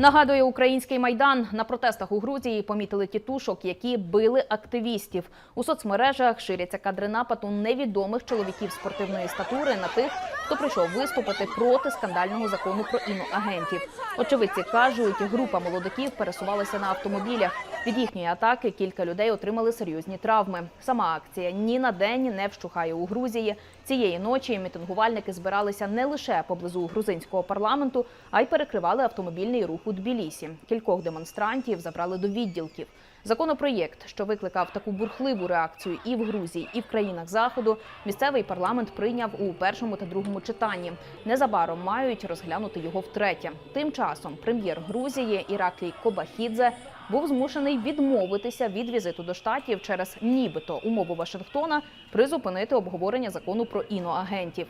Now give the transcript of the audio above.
Нагадує український майдан на протестах у Грузії помітили тітушок, які били активістів. У соцмережах ширяться кадри нападу невідомих чоловіків спортивної статури на тих, хто прийшов виступити проти скандального закону про іноагентів. Очевидці кажуть, група молодиків пересувалася на автомобілях. Від їхньої атаки кілька людей отримали серйозні травми. Сама акція ні на день не вщухає у Грузії. Цієї ночі мітингувальники збиралися не лише поблизу грузинського парламенту, а й перекривали автомобільний рух у Тбілісі. Кількох демонстрантів забрали до відділків. Законопроєкт, що викликав таку бурхливу реакцію і в Грузії, і в країнах заходу, місцевий парламент прийняв у першому та другому читанні. Незабаром мають розглянути його втретє. Тим часом прем'єр Грузії Іраклій Кобахідзе був змушений відмовитися від візиту до штатів через нібито умову Вашингтона призупинити обговорення закону про іноагентів.